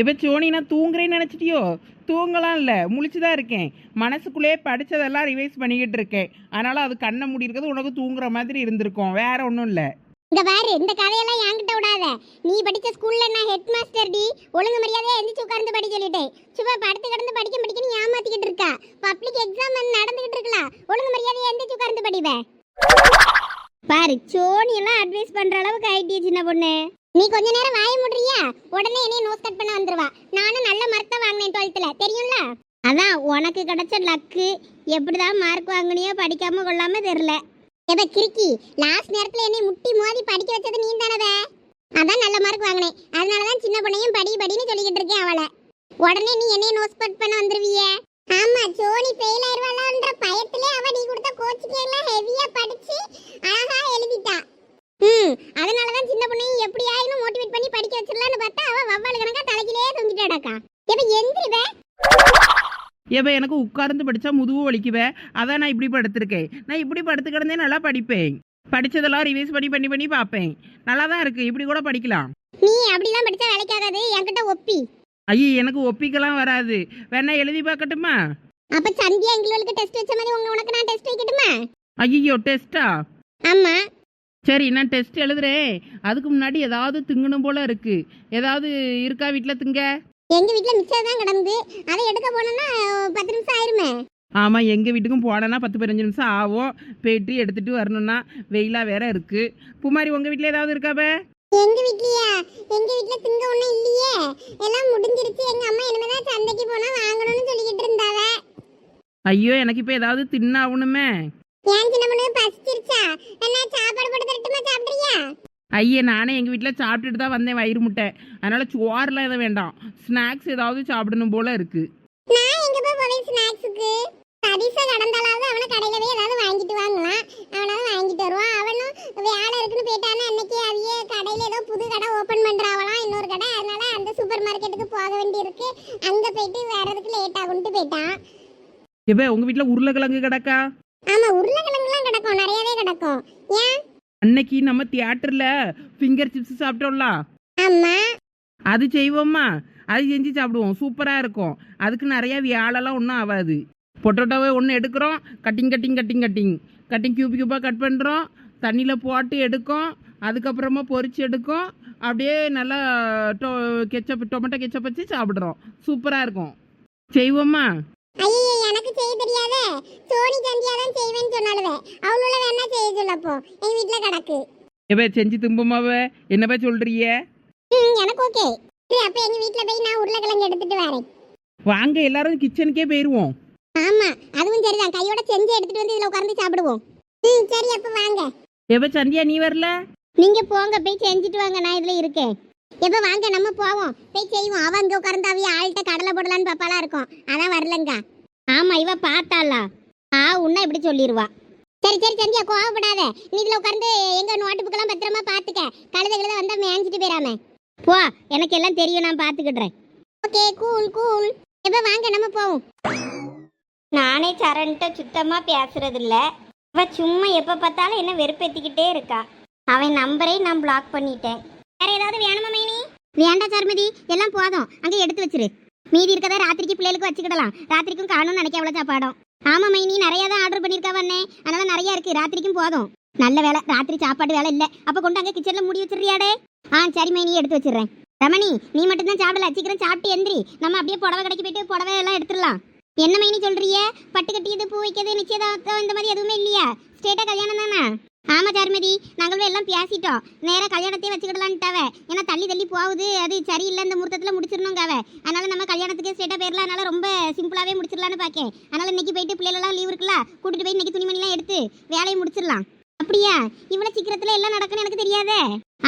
எப்போ இப்போ சோனி நான் தூங்குறேன்னு நினச்சிட்டியோ? தூங்கலாம் இல்லை முழிச்சு தான் இருக்கேன். மனசுக்குள்ளேயே படித்ததெல்லாம் ரிவைஸ் பண்ணிக்கிட்டு இருக்கேன். அதனால் அது கண்ணை மூடி இருக்கிறது உனக்கு தூங்குற மாதிரி இருந்திருக்கும். வேற ஒன்றும் இல்லை. இந்த பாரு இந்த கதையெல்லாம் என்கிட்ட விடாத. நீ படிச்ச ஸ்கூல்ல நான் ஹெட் மாஸ்டர் டி? ஒழுங்கு மரியாதையா எந்திரிச்சு உட்கார்ந்து படி சொல்லிட்டேன் சும்மா படுத்து கிடந்து படிக்க படிக்கன்னு ஏமாத்திக்கிட்டு இருக்கா. பப்ளிக் எக்ஸாம் நடந்துகிட்டு இருக்கலாம் ஒழுங்கு மரியாதையா எந்திரிச்சு உட்கார்ந்து படிவே பாரு சோனி எல்லாம் அட்வைஸ் பண்ற அளவுக்கு ஆயிட்டியே சின்ன பொண்ணு. நீ கொஞ்ச நேரம் வாய முடுறியா? உடனே என்னைய நோஸ் கட் பண்ண வந்துருவா. நானும் நல்ல மார்க் வாங்கினேன் டுவெல்த்ல தெரியும்ல? அதான் உனக்கு கிடைச்ச லக்கு எப்படிதான் மார்க் வாங்குனியோ படிக்காம கொள்ளாம தெரியல. எப்ப கிறுக்கி. லாஸ்ட் நேரத்துல என்னை முட்டி மோதி படிக்க வச்சது நீ தானவே அதான் நல்ல மார்க் வாங்கினேன். அதனாலதான் சின்ன பொண்ணையும் படி படின்னு சொல்லிக்கிட்டு இருக்கேன் அவளை. உடனே நீ என்னைய நோஸ் கட் பண்ண வந்துருவியே? ஆமா சோனி ஃபெயில் ஆயிருவாளான்ற பயத்திலே அவ நீ கொடுத்த கோச்சிக்கெல்லாம் ஹெவியா படிச்சு அழகா எழுதிட்டா. ம் அதனால தான் சின்ன பொண்ணையும் எப்படியாயினும் மோட்டிவேட் பண்ணி படிக்க வச்சிடலாம்னு பார்த்தா அவ வவ்வால் கணக்கா தலைக்கிலே தொங்கிட்டாடாக்கா எப்ப எந்திரிவே ஏப்ப எனக்கு உட்கார்ந்து படித்தா முதுகு வலிக்குவே? அதான் நான் இப்படி படுத்திருக்கேன். நான் இப்படி படுத்து கிடந்தே நல்லா படிப்பேன். படித்ததெல்லாம் ரிவைஸ் பண்ணி பண்ணி பண்ணி பார்ப்பேன். நல்லா தான் இருக்குது இப்படி கூட படிக்கலாம். நீ அப்படிலாம் படிச்சா வேலைக்காகாது. என்கிட்ட ஒப்பி. ஐயோ எனக்கு ஒப்பிக்கலாம் வராது. வேணா எழுதி பார்க்கட்டுமா? அப்ப சந்தியா எங்களுக்கு டெஸ்ட் வச்ச மாதிரி உங்க உனக்கு நான் டெஸ்ட் வைக்கட்டுமா? ஐயோ டெஸ்ட்டா ஆமா. சரி நான் டெஸ்ட் எழுதுறேன். அதுக்கு முன்னாடி ஏதாவது திங்கணும் போல இருக்கு. ஏதாவது இருக்கா வீட்டில் திங்க? எங்க வீட்ல மிச்சம் தான் கிடந்து. அதை எடுக்க போனோம்னா பத்து நிமிஷம் ஆயிருமே. ஆமாம் எங்கள் வீட்டுக்கும் போனேன்னா பத்து பதினஞ்சு நிமிஷம் ஆகும். போயிட்டு எடுத்துட்டு வரணும்னா வெயிலாக வேற இருக்கு. பூமாரி உங்கள் வீட்டில் ஏதாவது இருக்காபே எங்க வீட்லயா? எங்க வீட்ல திங்க ஒண்ணும் இல்லையே. எல்லாம் முடிஞ்சிருச்சு. எங்க அம்மா இனிமேதான் சந்தைக்கு போனா வாங்கணும்னு சொல்லிக்கிட்டு இருந்தாவ. ஐயோ எனக்கு இப்போ ஏதாவது தின்னாகணுமே. ஏன் சின்ன பொண்ணு பசிச்சிருச்சா? என்ன சாப்பாடு போட்டு தரட்டுமா சாப்பிடுறியா? ஐயே நானே எங்கள் வீட்டில் சாப்பிட்டுட்டு தான் வந்தேன் வயிறு முட்டை. அதனால் சோறுலாம் எதுவும் வேண்டாம். ஸ்நாக்ஸ் ஏதாவது சாப்பிடணும் போல இருக்கு. நான் எங்க போய் போவேன் ஸ்நாக்ஸுக்கு? சதீஷா கடந்தாலாவது அவனை கடையில போய் ஏதாவது வாங்கிட்டு வாங்கலாம் அவனாவது வாங்கிட்டு வருவான். அவனும் வேலை இருக்குன்னு போயிட்டானா அன்னைக்கு அவிய கடையில ஏதோ புது கடை ஓபன் பண்றாவலாம் இன்னொரு கடை. அதனால அந்த சூப்பர் மார்க்கெட்டுக்கு போக வேண்டியிருக்கு. அங்க போயிட்டு வர்றதுக்கு லேட் ஆகும்ட்டு போயிட்டான். உங்கள் வீட்டில் உருளைக்கிழங்கு கிடக்கா? உருளைக்கிழங்குலாம் கிடக்கும் நிறையவே கிடக்கும். ஏன்? அன்னைக்கு நம்ம தியேட்டரில் ஃபிங்கர் சிப்ஸ் சாப்பிட்டோம்ல? ஆமா. அது செய்வோமா அது செஞ்சு சாப்பிடுவோம். சூப்பராக இருக்கும். அதுக்கு நிறைய வியாழெல்லாம் ஒன்றும் ஆகாது பொட்டோட்டோவை ஒன்று எடுக்கிறோம். Cutting cutting cutting cutting. Cutting cube கியூபாக cut பண்ணுறோம் தண்ணியில் போட்டு எடுக்கும். அதுக்கப்புறமா பொரிச்சு எடுக்கும். அப்படியே நல்லா டொ கெச்சப் டொமேட்டோ கெச்சப் வச்சு சாப்பிட்றோம். சூப்பராக இருக்கும். செய்வோமா ஐயோ எனக்கு செய்ய தெரியாதே. சோனி சந்தியா தான் செய்வேன்னு சொன்னாலுவே அவளோட வேணா செய்ய சொல்லப்போ. எங்க வீட்ல கிடக்கு. எப்போ செஞ்சு தும்புமாவே. என்னப்பா சொல்கிறிய ம் எனக்கு ஓகே. சரி அப்ப எங்க வீட்ல போய் நான் உருளைக்கிழங்கு எடுத்துட்டு வரேன். வாங்க எல்லாரும் கிச்சனுக்கே போயிடுவோம் ஆமா அதுவும் சரிதான். கையோட செஞ்சு எடுத்துட்டு வந்து இதுல உட்கார்ந்து சாப்பிடுவோம். ம் சரி அப்ப வாங்க. எப்போ சந்தியா நீ வரல? நீங்க போங்க போய் செஞ்சுட்டு வாங்க. நான் இதுல இருக்கேன். எப்ப வாங்க நம்ம போவோம். போய் செய்வோம். அவ அங்க உட்கார்ந்து ஆள்கிட்ட கடலை போடலான்னு பாப்பாலாம் இருக்கும். அதான் வரலங்க. ஆமா இவ பார்த்தாளா. ஆ உன்ன இப்படி சொல்லிடுவா சரி சரி சந்தியா கோவப்படாத. நீ இதுல உட்கார்ந்து எங்க நோட்டு புக்கெல்லாம் பத்திரமா பாத்துக்க கழுத கழுத வந்தா மேய்ஞ்சிட்டு போயிடாம போ எனக்கு எல்லாம் தெரியும் நான் பாத்துக்கிடுறேன் ஓகே கூல் கூல். எப்ப வாங்க நம்ம போவோம். நானே சரண்ட்ட சுத்தமா பேசுறது இல்ல இவ சும்மா எப்ப பார்த்தாலும் என்ன வெறுப்பேத்திக்கிட்டே இருக்கா. அவன் நம்பரை நான் பிளாக் பண்ணிட்டேன். வேற ஏதாவது வேணுமா மைனி? வேண்டாம் சர்மதி. எல்லாம் போதும். அங்க எடுத்து வச்சிரு. மீதி இருக்கதை ராத்திரிக்கு பிள்ளைகளுக்கு வச்சுக்கிடலாம். ராத்திரிக்கும் காணும்னு நினைக்க அவ்வளோ சாப்பாடும். ஆமா மைனி. நிறைய தான் ஆர்டர் பண்ணிருக்கா வண்ணே அதனால நிறைய இருக்கு. ராத்திரிக்கும் போதும். நல்ல வேலை. ராத்திரி சாப்பாடு வேலை இல்ல. அப்ப கொண்டு அங்கே கிச்சன்ல மூடி வச்சிருக்கியாடே? ஆ சரி மைனி. எடுத்து வச்சிடுறேன். ரமணி நீ மட்டும் தான் சாப்பிடல. சீக்கிரம் சாப்பிட்டு எந்திரி. நம்ம அப்படியே புடவை கடைக்கு போயிட்டு புடவை எல்லாம் எடுத்துடலாம். என்ன மைனி சொல்றிய பட்டு கட்டியது பூ வைக்கிறது நிச்சயதார்த்தம் இந்த மாதிரி எதுவுமே இல்லையா? ஸ்டேட்டா கல்யாணம் தானே? ஆமா தர்மதி நாங்களும் எல்லாம் பேசிட்டோம். நேராக கல்யாணத்தையே வச்சுக்கிடலான்ட்டாவ. ஏன்னா தள்ளி தள்ளி போகுது அது சரியில்லை இந்த முகூர்த்தத்துல முடிச்சிடணுங்காவ. அதனால நம்ம கல்யாணத்துக்கே ஸ்ட்ரெயிட்டா போயிடலாம் அதனால ரொம்ப சிம்பிளாவே முடிச்சிடலான்னு பாக்கேன். அதனால இன்னைக்கு போயிட்டு பிள்ளைகளெல்லாம் லீவ் இருக்குல்ல கூட்டிட்டு போய் இன்னைக்கு துணிமணிலாம் எடுத்து வேலையை முடிச்சிடலாம். அப்படியா? இவ்வளவு சீக்கிரத்துல எல்லாம் நடக்குன்னு எனக்கு தெரியாதே.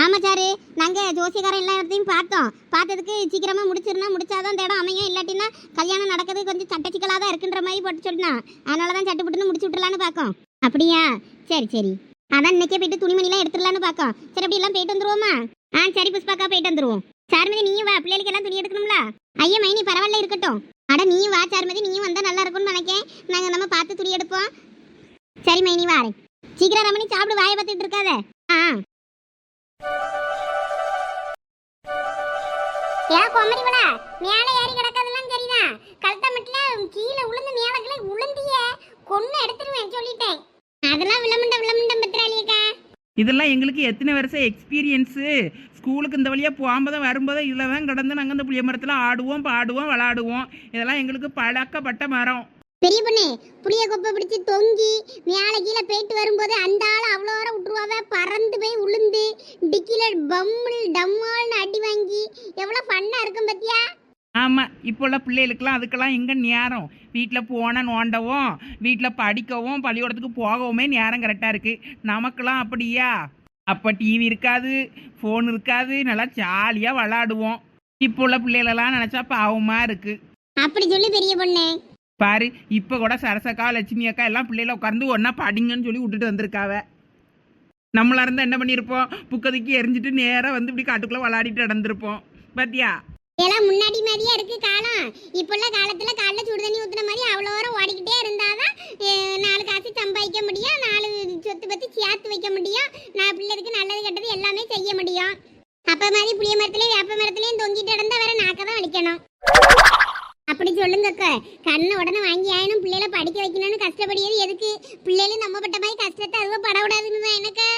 ஆமா சாரு நாங்க ஜோசியக்காரன் எல்லா இடத்தையும் பார்த்தோம். பார்த்ததுக்கு சீக்கிரமா முடிச்சிருந்தா முடிச்சாதான் இந்த இடம் அமையும். இல்லாட்டினா கல்யாணம் நடக்கிறது கொஞ்சம் சட்ட சிக்கலாக தான் இருக்குன்ற மாதிரி போட்டு சொன்னா அதனால தான் சட்டுப்பட்டுன்னு முடிச்சு விட்டுலான்னு பார்க்கோம் அப்படியா? சரி சரி. அதான் இன்னைக்கே போயிட்டு துணிமணிலாம் எடுத்துடலான்னு பார்க்கோம். சரி அப்படி எல்லாம் போயிட்டு வந்துருவோமா? ஆ சரி புஷ்பாக்கா போயிட்டு வந்துருவோம். சார்மதி நீயும் வா. பிள்ளைகளுக்கு எல்லாம் துணி எடுக்கணும்ல? ஐயா மைனி பரவாயில்ல இருக்கட்டும். அட நீயும் வா சார்மதி. நீயும் வந்தால் நல்லா இருக்கும்னு நினைக்கேன். நாங்க நம்ம பார்த்து துணி எடுப்போம். சரி மைனி வாரேன் சீக்கிரம் ரமணி சாப்பிடு வாயை பார்த்துட்டு இருக்காத. ஆ. ஏ குமரிவளா மேலே ஏறி கிடக்கிறதெல்லாம் சரிதான் கழுத்த மட்டும் கீழே உளுந்து மேலே கீழே உளுந்திய. கொன்னு எடுத்துருவேன் சொல்லிட்டேன். அதெல்லாம் விளமுண்ட விளமுண்டம் பத்திராளியக்கா. இதெல்லாம் எங்களுக்கு எத்தனை வருஷம் எக்ஸ்பீரியன்ஸு ஸ்கூலுக்கு இந்த வழியாக போகும்போது வரும்போது இதில் தான் கிடந்து நாங்கள் இந்த புளிய மரத்தில் ஆடுவோம் பாடுவோம் விளாடுவோம். இதெல்லாம் எங்களுக்கு பழக்கப்பட்ட மரம். பெரிய பொண்ணு புளிய கொப்பை பிடிச்சி தொங்கி மேலே கீழே போயிட்டு வரும்போது அந்த ஆள் அவ்வளோ வர விட்டுருவாவ? பறந்து போய் உளுந்து டிக்கில பம்மல் டம்மால்னு அடி வாங்கி எவ்வளோ ஃபன்னாக இருக்கும் பத்தியா? ஆமாம் இப்போ உள்ள பிள்ளைகளுக்கெல்லாம் அதுக்கெல்லாம் எங்கே நேரம்? வீட்டில் போன நோண்டவும் வீட்டில் படிக்கவும் பள்ளிக்கூடத்துக்கு போகவுமே நேரம் கரெக்டாக இருக்குது நமக்கெல்லாம் அப்படியா? அப்போ டிவி இருக்காது ஃபோன் இருக்காது நல்லா ஜாலியாக விளாடுவோம் இப்போ உள்ள பிள்ளைகளெல்லாம் நினச்சா பாவமாக இருக்குது அப்படி சொல்லி பெரிய பொண்ணு. பாரு இப்போ கூட சரசக்கா லட்சுமி அக்கா எல்லாம் பிள்ளைகளை உட்காந்து ஒன்றா படிங்கன்னு சொல்லி விட்டுட்டு வந்திருக்காவ. நம்மளா இருந்தால் என்ன பண்ணியிருப்போம் புக்கதுக்கு எரிஞ்சிட்டு நேராக வந்து இப்படி காட்டுக்குள்ளே விளாடிட்டு நடந்திருப்போம். பாத்தியா? இதெல்லாம் முன்னாடி மாதிரியே இருக்கு காலம். இப்போ உள்ள காலத்துல காலைல சுடு தண்ணி ஊத்துன மாதிரி அவ்வளோ வரம் ஓடிக்கிட்டே இருந்தாதான் நாலு காசு சம்பாதிக்க முடியும் நாலு சொத்து பத்தி சேர்த்து வைக்க முடியும் நான் பிள்ளைக்கு நல்லது கெட்டது எல்லாமே செய்ய முடியும். அப்ப மாதிரி புளிய மரத்துலயும் வேப்ப மரத்துலயும் தொங்கிட்டு இருந்தா வேற நாக்க தான் வலிக்கணும். அப்படி சொல்லுங்க கண்ணு கண்ணை உடனே வாங்கி ஆயினும் பிள்ளைகளை படிக்க வைக்கணும்னு கஷ்டப்படியது எதுக்கு? பிள்ளைகளும் நம்ம பட்ட மாதிரி கஷ்டத்தை அதுவும் படக்கூடாதுன்னு தான் எனக்கு.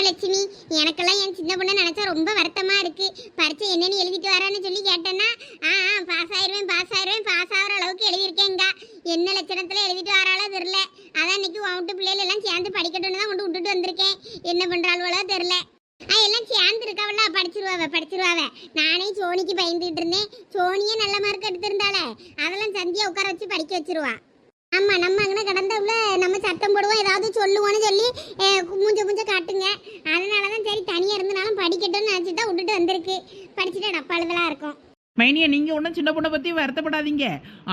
ஆமா லட்சுமி எனக்கெல்லாம் என் சின்ன பொண்ணை நினைச்சா ரொம்ப வருத்தமா இருக்கு. பரீட்சை என்னன்னு எழுதிட்டு வரான்னு சொல்லி கேட்டேன்னா ஆ ஆ பாஸ் ஆயிடுவேன் பாஸ் ஆயிடுவேன் பாஸ் ஆகிற அளவுக்கு எழுதியிருக்கேங்க என்ன லட்சணத்துல எழுதிட்டு வராளோ தெரில அதான் இன்னைக்கு உன் பிள்ளைகள் எல்லாம் சேர்ந்து படிக்கட்டும்னு தான் கொண்டு விட்டுட்டு வந்திருக்கேன். என்ன பண்றாளோ தெரில ஆ எல்லாம் சேர்ந்து இருக்காவல்ல படிச்சிருவாவ படிச்சிருவாவ. நானே சோனிக்கு பயந்துகிட்டு இருந்தேன். சோனியே நல்ல மார்க் எடுத்திருந்தாளே. அதெல்லாம் சந்தியா உட்கார வச்சு படிக்க வச்சிருவா. ஆமா நம்ம அங்கே கடந்தவுல நம்ம சத்தம் போடுவோம். ஏதாவது சொல்லுவோம்னு சொல்லி மூஞ்ச மூஞ்ச காட்டுங்க. அதனால தான் சரி தனியாக இருந்தனாலும் படிக்கட்டும்னு நினச்சி தான் விட்டுட்டு வந்திருக்கு. படிச்சுட்டு டப்பாளுதெல்லாம் இருக்கும். மைனியா நீங்கள் ஒன்றும் சின்ன பொண்ணை பற்றி வருத்தப்படாதீங்க.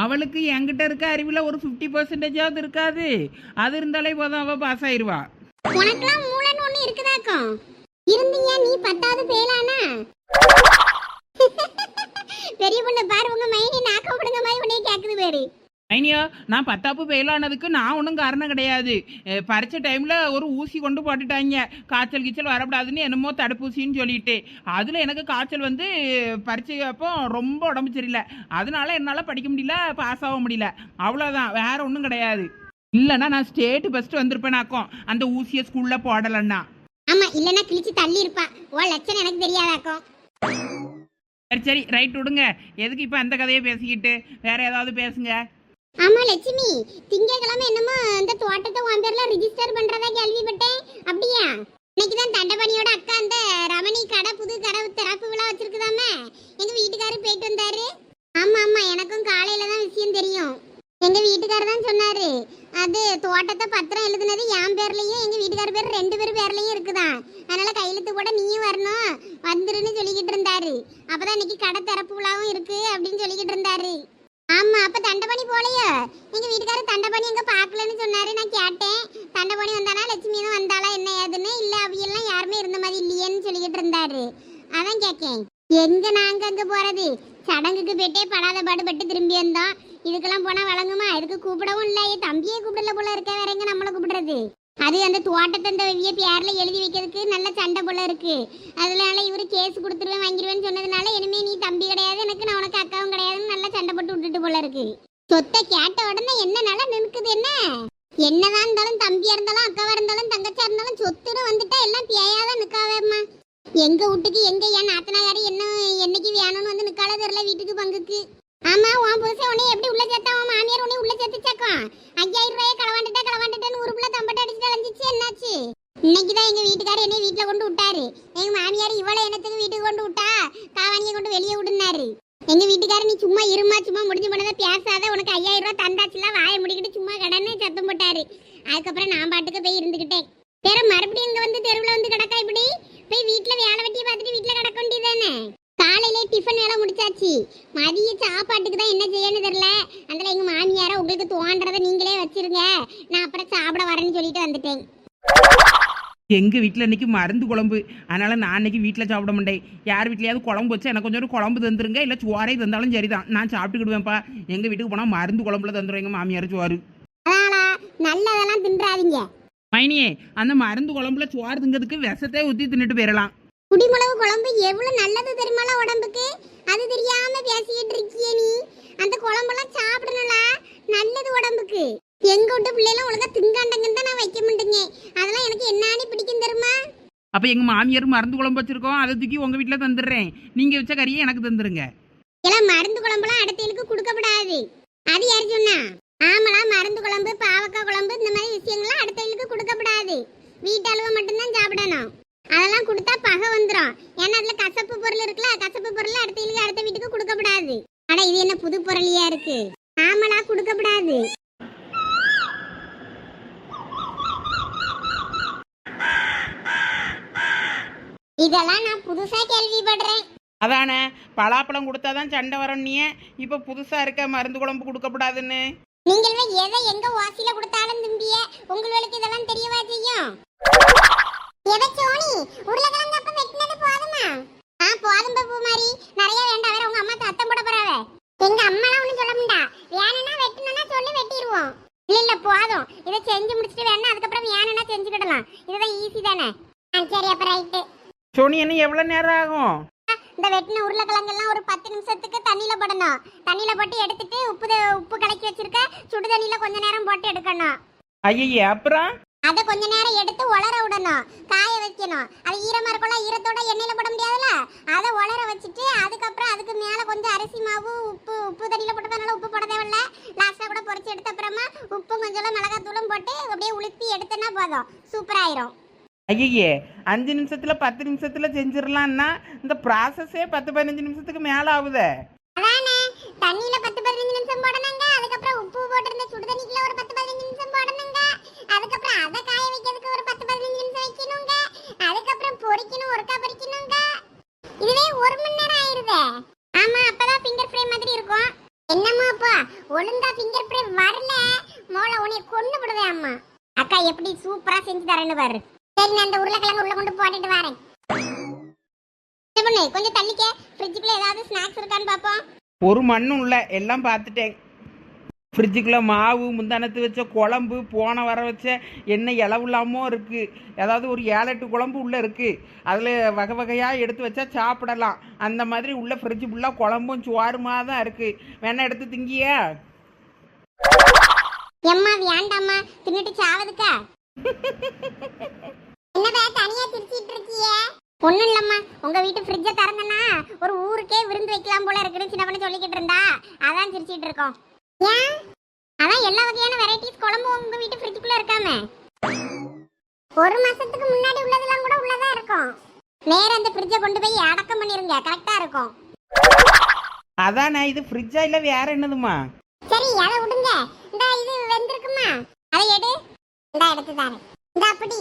அவளுக்கு என்கிட்ட இருக்க அறிவில் ஒரு ஃபிஃப்டி பர்சன்டேஜாவது இருக்காது. அது இருந்தாலே போதும் அவள் பாஸ் ஆயிடுவா உனக்கெல்லாம் மூளைன்னு ஒண்ணு இருக்குதாக்கும் இருந்தீங்க நீ பத்தாவது ஃபெயிலானா பெரிய பொண்ணு பாரு உங்க மைனி நாக்க விடுங்க மாதிரி உன்னைய கேக்குது பேரு மைனியா நான் பத்தாப்பு ஃபெயிலானதுக்கு நான் ஒன்றும் காரணம் கிடையாது. பரீட்சை டைமில் ஒரு ஊசி கொண்டு போட்டுட்டாங்க. காய்ச்சல் கீச்சல் வரக்கூடாதுன்னு என்னமோ தடுப்பூசின்னு சொல்லிட்டு. அதில் எனக்கு காய்ச்சல் வந்து பரீட்சை அப்போ ரொம்ப உடம்பு சரியில்லை. அதனால என்னால் படிக்க முடியல பாஸ் ஆக முடியல. அவ்வளோதான் வேற ஒன்றும் கிடையாது. இல்லைன்னா நான் ஸ்டேட்டு ஃபஸ்ட்டு வந்திருப்பேனாக்கும். அந்த ஊசியை ஸ்கூலில் போடலைன்னா. ஆமா இல்லனா கிழிச்சு தள்ளி இருப்பா. ஓ லட்சணம் எனக்கு தெரியாதாக்கும். சரி சரி ரைட் விடுங்க. எதுக்கு இப்போ அந்த கதையை பேசிக்கிட்டு? வேற ஏதாவது பேசுங்க. ஆமா லட்சுமி. திங்கக்கிழமை என்னமோ இந்த தோட்டத்தை உன் பேர்ல ரிஜிஸ்டர் பண்றதா கேள்விப்பட்டேன். அப்படியா? இன்னைக்கு தான் தண்டபணியோட அக்கா அந்த ரமணி கடை புது கடை திறப்பு விழா வச்சிருக்குதாமே. எங்க வீட்டுக்காரரு போயிட்டு வந்தாரு. ஆமா ஆமா எனக்கும் காலையில தான் விஷயம் தெரியும். எங்க வீட்டுக்காரர் தான் சொன்னாரு. அது தோட்டத்தை பத்திரம் எழுதுனது என் பேர்லயும் எங்க வீட்டுக்காரர் பேர் ரெண்டு பேர் பேர்லயும் இருக்குதான். அதனால கையெழுத்து போட நீயும் வரணும். வந்துருன்னு சொல்லிக்கிட்டு இருந்தாரு. அப்பதான் இன்னைக்கு கடை திறப்பு விழாவும் இருக்கு அப்படின்னு சொல்லிக்கிட்டு இருந்தாரு. ஆமா அப்ப தண்டபணி போலையோ. எங்க வீட்டுக்காரர் தண்டபணி எங்க பாக்கலன்னு சொன்னாரு. நான் கேட்டேன். தண்டபணி வந்தானா லட்சுமி தான் வந்தாளா என்ன ஏதுன்னு? இல்ல அவியெல்லாம் யாருமே இருந்த மாதிரி இல்லையேன்னு சொல்லிக்கிட்டு இருந்தாரு. அதான் கேக்கேன். எங்க நாங்க அங்க போறது? சடங்குக்கு போயிட்டே படாத பாடுபட்டு திரும்பி வந்தோம். இதுக்கெல்லாம் போனா வழங்குமா? இதுக்கு கூப்பிடவும் இல்லையே. தம்பியே கூப்பிடல போல இருக்க. வேற எங்க நம்மள கூப்பிடுறது? அது அந்த தோட்டத்தை இந்த விய பேரில் எழுதி வைக்கிறதுக்கு நல்ல சண்டை போல இருக்கு. அதனால இவர் கேஸ் கொடுத்துருவேன் வாங்கிடுவேன்னு சொன்னதுனால இனிமே நீ தம்பி கிடையாது எனக்கு நான் உனக்கு அக்காவும் கிடையாதுன்னு நல்லா சண்டை போட்டு விட்டுட்டு போல இருக்கு. சொத்தை கேட்ட உடனே என்ன நல்லா நிற்குது என்ன? என்னதான் இருந்தாலும் தம்பியா இருந்தாலும் அக்காவா இருந்தாலும் தங்கச்சியா இருந்தாலும் சொத்துன்னு வந்துட்டா எல்லாம் பேயாதான் நிற்காவேம்மா எங்க வீட்டுக்கு எங்க என் யாரும் என்ன என்னைக்கு வேணும்னு வந்து நிற்காத தெரியல வீட்டுக்கு பங்குக்கு. ஆமா உன் புருஷன் உன்னை எப்படி உள்ள சேர்த்தா உன் மாமியார் உன்னை உள்ள சேர்த்துச்சாக்கும் ஐயாயிரம் ரூபாயை களவாண்டுட்டா களவாண்டுட்டேன்னு ஊருக்குள்ள தம்பட்ட அடிச்சுட்டு அலைஞ்சிச்சு என்னாச்சு? இன்னைக்கு தான் எங்க வீட்டுக்காரர் என்னை வீட்டுல கொண்டு விட்டாரு. எங்க மாமியார் இவ்வளவு என்னத்துக்கு வீட்டுக்கு கொண்டு விட்டா? காவானியை கொண்டு வெளியே விடுனாரு. எங்க வீட்டுக்காரர் நீ சும்மா இருமா சும்மா முடிஞ்சு போனதை பேசாத. உனக்கு ஐயாயிரம் ரூபாய் தந்தாச்சுல வாயை முடிக்கிட்டு சும்மா கடன்னு சத்தம் போட்டாரு. அதுக்கப்புறம் நான் பாட்டுக்கு போய் இருந்துகிட்டேன். வேற மறுபடியும் இங்க வந்து தெருவில் வந்து கிடக்கா இப்படி? போய் வீட்டுல வேலை வெட்டியை பார்த்துட்டு வீட்டுல கிடக்க வேண்டியதானே காலையிலே டிஃபன் வேலை முடிச்சாச்சு. மதிய சாப்பாட்டுக்கு தான் என்ன செய்யணும்னு தெரியல. அதில் எங்க மாமியார உங்களுக்கு தோன்றதை நீங்களே வச்சிருங்க. நான் அப்புறம் சாப்பிட வரேன்னு சொல்லிட்டு வந்துட்டேன். எங்கள் வீட்டில் இன்னைக்கு மருந்து குழம்பு. அதனால் நான் இன்னைக்கு வீட்டில் சாப்பிட மாட்டேன். யார் வீட்லையாவது குழம்பு வச்சு எனக்கு கொஞ்சம் ஒரு குழம்பு தந்துருங்க. இல்லை சோறே தந்தாலும் சரிதான். நான் சாப்பிட்டுக்கிடுவேன்ப்பா. எங்கள் வீட்டுக்கு போனால் மருந்து குழம்புல தந்துடும் எங்கள் மாமியார் சோறு. அதானா நல்லதெல்லாம் தின்றாதீங்க. மைனியே அந்த மருந்து குழம்புல சோறு திங்கிறதுக்கு விஷத்தை ஊற்றி தின்னுட்டு போயிடலாம் குடிமிளகு குழம்பு எவ்வளவு நல்லது தெரியுமால உடம்புக்கு? அது தெரியாம பேசிக்கிட்டு இருக்கியே நீ. அந்த குழம்பெல்லாம் சாப்பிடணும்ல. நல்லது உடம்புக்கு. எங்க விட்டு பிள்ளைலாம் ஒழுங்கா திங்காண்டங்கன்னு தான் நான் வைக்க மாட்டேங்க. அதெல்லாம் எனக்கு என்னான்னு பிடிக்கும் தெரியுமா? அப்ப எங்க மாமியார் மருந்து குழம்பு வச்சிருக்கோம். அதை தூக்கி உங்க வீட்டுல தந்துடுறேன். நீங்க வச்ச கறியை எனக்கு தந்துருங்க. எல்லாம் மருந்து குழம்புலாம் அடுத்த எனக்கு கொடுக்கப்படாது. அது யார் சொன்னா? ஆமலா மருந்து குழம்பு பாவக்காய் குழம்பு இந்த மாதிரி விஷயங்கள்லாம் அடுத்த அடுத்தவனுக்கு கொடுக்கப்படாது. வீட்டு அளவு மட்டும்தான் சாப்பிடணும். அதெல்லாம் கொடுத்தா பகை வந்துடும் ஏன்னா அதுல கசப்பு பொருள் இருக்குல்ல கசப்பு பொருள் அடுத்தவங்களுக்கு அடுத்த வீட்டுக்கு கொடுக்கப்படாது. அட இது என்ன புது பொருளியா இருக்கு? ஆமலா கொடுக்கப்படாது. இதெல்லாம் நான் புதுசா கேள்விப்படுறேன். அதானே? பலாப்பழம் கொடுத்தாதான் சண்டை வரும் நீ இப்ப புதுசா இருக்க மருந்து குழம்பு கொடுக்கப்படாதுன்னு. நீங்களே எதை எங்க வாசியில கொடுத்தாலும் திம்பிய? உங்களுக்கு இதெல்லாம் தெரியவா செய்யும்? எதை சோனி உருளைக்கிழங்கு அப்ப வெட்டினது போதுமா? ஆ போதும் பப்பு மாதிரி நிறைய வேண்டாம். வேற உங்க அம்மா சத்தம் போட போறாவ எங்க அம்மாலாம் ஒண்ணும் சொல்ல முடியா வேணும்னா வெட்டணும்னா சொல்லி வெட்டிடுவோம் இல்ல இல்ல போதும். இதை செஞ்சு முடிச்சிட்டு வேணா அதுக்கப்புறம் வேணும்னா செஞ்சுக்கிடலாம் இதுதான் ஈஸி தானே? ஆ சரி அப்ப ரைட்டு சோனி என்ன எவ்வளவு நேரம் ஆகும்? இந்த வெட்டின உருளைக்கிழங்கெல்லாம் ஒரு பத்து நிமிஷத்துக்கு தண்ணியில போடணும். தண்ணியில போட்டு எடுத்துட்டு உப்பு உப்பு கலக்கி வச்சிருக்க சுடு தண்ணியில கொஞ்ச நேரம் போட்டு எடுக்கணும். ஐயே அப்புறம்? அதை கொஞ்ச நேரம் எடுத்து உலர விடணும். காய வைக்கணும். அது ஈரமா இருக்கும்ல ஈரத்தோட எண்ணெயில போட முடியாதுல்ல? அதை உலர வச்சுட்டு அதுக்கப்புறம் அதுக்கு மேல கொஞ்சம் அரிசி மாவு உப்பு உப்பு தண்ணியில போட்டதுனால உப்பு போட தேவையில்ல. லாஸ்டா கூட பொரிச்சு எடுத்த அப்புறமா உப்பும் கொஞ்சம் மிளகாய் தூளும் போட்டு அப்படியே உளுப்பி எடுத்தனா போதும். சூப்பர் ஆயிரும். ஐயே அஞ்சு நிமிஷத்துல பத்து நிமிஷத்துல செஞ்சிடலாம்னா இந்த ப்ராசஸே பத்து பதினஞ்சு நிமிஷத்துக்கு மேல ஆகுதே. அதானே தண்ணியில பத்து பதினஞ்சு நிமிஷம் போடணுங்க அதுக்கப்புறம் உப்பு போட்டிருந்த சுடு தண்ணிக்குள்ள ஒரு பத்து பதினஞ்சு நிமிஷம் போடணுங்க அதுக்கப்புறம் அதை காய வைக்கிறதுக்கு ஒரு பத்து பதினஞ்சு நிமிஷம் வைக்கணுங்க. அதுக்கப்புறம் பொரிக்கணும் ஒருக்கா பொரிக்கணுங்க இதுவே ஒரு மணி நேரம் ஆயிருது. ஆமா அப்பதான் ஃபிங்கர் ஃப்ரேம் மாதிரி இருக்கும். என்னம்மா அப்பா ஒழுங்கா ஃபிங்கர் ஃப்ரேம் வரல. மோள உன்னைய கொண்டு விடுவேன் அம்மா. அக்கா எப்படி சூப்பரா செஞ்சு தரேன்னு பாரு. சரி நான் அந்த உருளைக்கிழங்கு உள்ள கொண்டு போட்டுட்டு வரேன். என்ன பண்ணு கொஞ்சம் தள்ளிக்க. ஃப்ரிட்ஜுக்குள்ள ஏதாவது ஸ்நாக்ஸ் இருக்கான்னு பாப்போம். ஒரு மண்ணும் இல்லை எல்லாம் பார்த்துட்டேன். ஃப்ரிட்ஜுக்குள்ள மாவு முந்தானத்து வச்ச குழம்பு போன வர வச்ச எண்ணெய் இலவு இல்லாமல் இருக்குது ஏதாவது ஒரு ஏழு எட்டு குழம்பு உள்ளே இருக்குது அதில் வகை வகையாக எடுத்து வச்சா சாப்பிடலாம். அந்த மாதிரி உள்ள ஃப்ரிட்ஜு ஃபுல்லாக குழம்பும் சுவாருமாக தான் இருக்குது வேணா எடுத்து திங்கியா. எம்மா வேண்டாம்மா. தின்னுட்டு சாவதுக்கா? என்னடா தனியா சிரிச்சிட்டு இருக்கிய? ஒண்ணும் உங்க வீட்டு ஃப்ரிட்ஜை திறந்தனா ஒரு ஊருக்கே விருந்து வைக்கலாம் போல இருக்குன்னு சின்ன பண்ண சொல்லிக்கிட்டு இருந்தா. அதான் சிரிச்சிட்டு இருக்கோம். ஏன்? அதான் எல்லா வகையான வெரைட்டிஸ் குழம்பு உங்க வீட்டு ஃப்ரிட்ஜுக்குள்ள இருக்காமே. ஒரு மாசத்துக்கு முன்னாடி உள்ளதெல்லாம் கூட உள்ளதா இருக்கும். நேரா அந்த ஃப்ரிட்ஜ கொண்டு போய் அடக்கம் பண்ணிருங்க. கரெக்டா இருக்கும். அதானே இது ஃப்ரிட்ஜா இல்லை வேற என்னதுமா சரி அதை விடுங்க இந்த இது வெந்திருக்குமா? அதை எடு. இந்த எடுத்து தாரேன் இந்த அப்படி.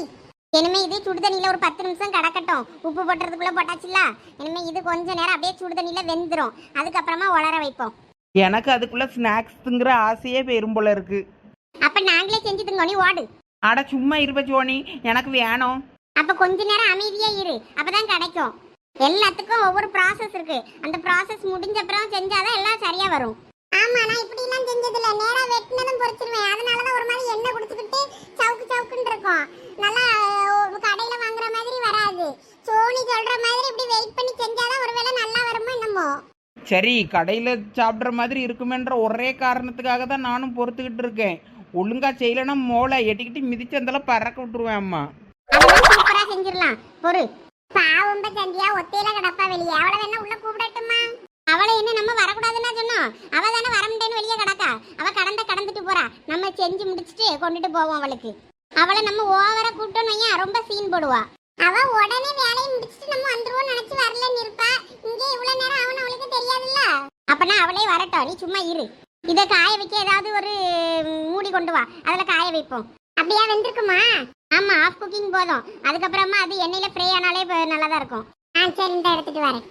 இனிமே இது சுடு தண்ணியில ஒரு பத்து நிமிஷம் கிடக்கட்டும். உப்பு போட்டுறதுக்குள்ள போட்டாச்சுல இனிமே இது கொஞ்ச நேரம் அப்படியே சுடு தண்ணியில வெந்துரும். அதுக்கப்புறமா உலர வைப்போம். எனக்கு அதுக்குள்ளே ஸ்நாக்ஸுங்கிற ஆசையே பெரும் போல இருக்குது அப்ப நாங்களே செஞ்சு திங்கோ நீ ஓடு. அட சும்மா இருப்ப சோனி எனக்கு வேணும். அப்ப கொஞ்ச நேரம் அமைதியா இரு அப்பதான் கிடைக்கும். எல்லாத்துக்கும் ஒவ்வொரு ப்ராசஸ் இருக்கு. அந்த ப்ராசஸ் முடிஞ்ச அப்புறம் செஞ்சாதான் எல்லாம் சரியா வரும். ஆமா நான் இப்படி எல்லாம் செஞ்சது இல்ல நேரா வெட்டினதும் பொரிச்சிருவேன் அதனாலதான் ஒரு மாதிரி எண்ணெய் குடிச்சுக்கிட்டு சவுக்கு சவுக்குன்னு இருக்கும். நல்லா கடையில வாங்குற மாதிரி வராது. சோனி சொல்ற மாதிரி இப்படி வெயிட் பண்ணி செஞ்சாதான் ஒருவேளை நல்லா வருமோ என்னமோ. சரி கடையில் சாப்பிட்ற மாதிரி இருக்குமென்ற ஒரே காரணத்துக்காக தான் நானும் பொறுத்துக்கிட்டு இருக்கேன். ஒழுங்கா செய்யலைன்னா மோளை எட்டிக்கிட்டு மிதிச்சு அந்தளவு பறக்க விட்டுருவேன் அம்மா. சூப்பரா செஞ்சிடலாம். பொறு. பாவம் சந்தியா ஒத்தையில கிடப்பா வெளியே. அவளை வேணா உள்ள கூப்பிடட்டுமா? அவளை என்ன நம்ம வரக்கூடாதுன்னா சொன்னோம்? அவ தானே வரமுட்டேன்னு வெளியே கிடக்கா? அவ கடந்த கடந்துட்டு போறா. நம்ம செஞ்சு முடிச்சுட்டு கொண்டுட்டு போவோம் அவளுக்கு. அவளை நம்ம ஓவரா கூப்பிட்டோம் வையன் ரொம்ப சீன் போடுவா. அவ உடனே வேலையை முடிச்சுட்டு நம்ம வந்துருவோம் நினைச்சு வரலன்னு இருப்பா இங்க இவ்வளவு நேரம் அவன் அவளுக்கு தெரியாதுல்ல? அப்பனா அவளே வரட்டும். நீ சும்மா இரு. இத காய வைக்க ஏதாவது ஒரு மூடி கொண்டு வா. அதுல காய வைப்போம். அப்படியா வெந்திருக்குமா? ஆமா ஆஃப் குக்கிங் போதும். அதுக்கப்புறமா அது எண்ணெயில ஃப்ரை ஆனாலே நல்லதா இருக்கும். ஆ சரி இந்த எடுத்துட்டு வரேன்.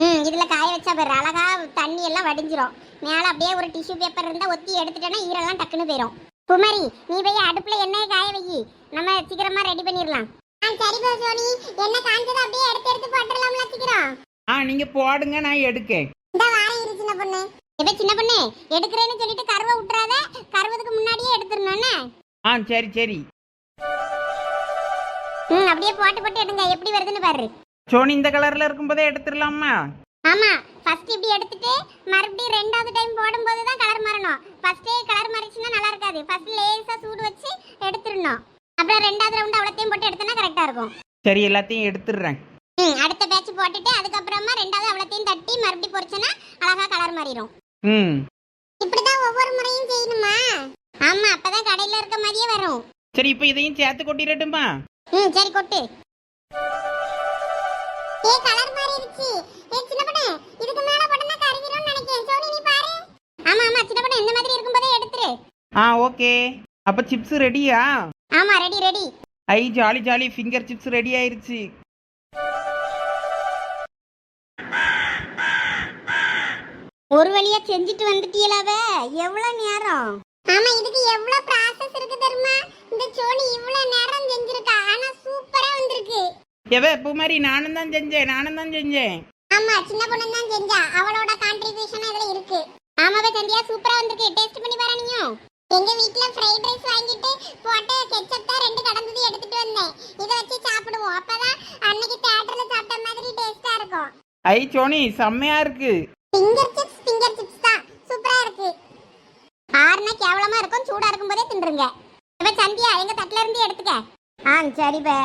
ம் இதுல காய வச்சா பாரு. அழகா தண்ணி எல்லாம் வடிஞ்சிரும். மேல அப்படியே ஒரு டிஷ்யூ பேப்பர் இருந்தா ஒத்தி எடுத்துட்டேன்னா ஈரெல்லாம் டக்குன்னு போயிடும் குமரி நீ போய் அடுப்புல எண்ணெயை காய வை நம்ம சீக்கிரமா ரெடி பண்ணிடலாம். ஆ சரி சோனி. எண்ணெய் காஞ்சதை அப்படியே எடுத்து எடுத்து போட்டுடலாம்ல சீக்கிரம். ஆ நீங்கள் போடுங்க நான் எடுக்கேன். இந்த வாரம் இரு சின்ன பொண்ணு. எப்ப சின்ன பொண்ணு? எடுக்கிறேன்னு சொல்லிட்டு கருவை விட்டுறாத கருவதுக்கு முன்னாடியே எடுத்துடணும்னு ஆ சரி சரி. ம் அப்படியே போட்டு போட்டு எடுங்க. எப்படி வருதுன்னு பாரு. சோனி இந்த கலரில் இருக்கும்போதே எடுத்துடலாமா? ஆமா ஃபர்ஸ்ட் இப்படி எடுத்துட்டு மறுபடியும் ரெண்டாவது டைம் போடும்போது தான் கலர் மாறணும். ஃபர்ஸ்டே கலர் மாறிச்சுன்னா நல்லா இருக்காது. ஃபர்ஸ்ட் லேசா சூடு வச்சு எடுத்துடணும். அப்புறம் ரெண்டாவது ரவுண்ட் அவ்வளோத்தையும் போட்டு எடுத்தனா கரெக்டா இருக்கும். சரி எல்லாத்தையும் எடுத்துடுறேன். ம் அடுத்த பேட்ச் போட்டுட்டு அதுக்கப்புறமா ரெண்டாவது அவ்வளோத்தையும் தட்டி மறுபடியும் பொரிச்சனா அழகா கலர் மாறிடும் ம். இப்படிதான் ஒவ்வொரு முறையும் செய்யணுமா? ஆமா அப்பதான் கடையில இருக்க மாதிரியே வரும். சரி இப்போ இதையும் சேர்த்து கொட்டிடட்டுமா? ம் சரி கொட்டு. ஏ கலர் மாறிடுச்சு ஏ சின்ன பொண்ணு இதுக்கு மேல போட்டனா கருகிரும்னு நினைக்கிறேன். சோனி நீ பாரு. ஆமா ஆமா சின்ன பொண்ணு இந்த மாதிரி இருக்கும்போதே எடுத்துரு. ஆ ஓகே. அப்போ சிப்ஸ் ரெடியா ஆமா ரெடி ரெடி ஐ jolly jolly finger chips ready ஆயிருச்சு. ஒரு வழியா செஞ்சுட்டு வந்துட்டீங்களாவ எவ்வளவு நேரம்? ஆமா இதுக்கு எவ்வளவு ப்ராசஸ் இருக்கு தெரியுமா? இந்த சோனி இவ்வளவு நேரம் செஞ்சிருக்கா. ஆனா எவ பூ மாதிரி நானும் தான் செஞ்சேன் நானும் தான் செஞ்சேன். ஆமா சின்ன பொண்ணு தான் செஞ்சா. அவளோட கான்ட்ரிபியூஷன் இதுல இருக்கு. ஆமாவே சந்தியா சூப்பரா வந்திருக்கு. டேஸ்ட் பண்ணி பாரு நீயும். எங்க வீட்ல ஃப்ரைட் ரைஸ் வாங்கிட்டு போட்டு கெச்சப் தான் ரெண்டு கடந்தது எடுத்துட்டு வந்தேன். இத வச்சு சாப்பிடுவோம். அப்பதான் அன்னைக்கு தியேட்டர்ல சாப்பிட்ட மாதிரி டேஸ்டா இருக்கும். ஐ சோனி செம்மையா இருக்கு. ஃபிங்கர் சிப்ஸ் ஃபிங்கர் சிப்ஸ் தான். சூப்பரா இருக்கு. ஆறுனா கேவலமா இருக்கும் சூடா இருக்கும் போதே தின்றுங்க. இப்ப சந்தியா எங்க தட்டுல இருந்து எடுத்துக்க. ஆ சரிப்பா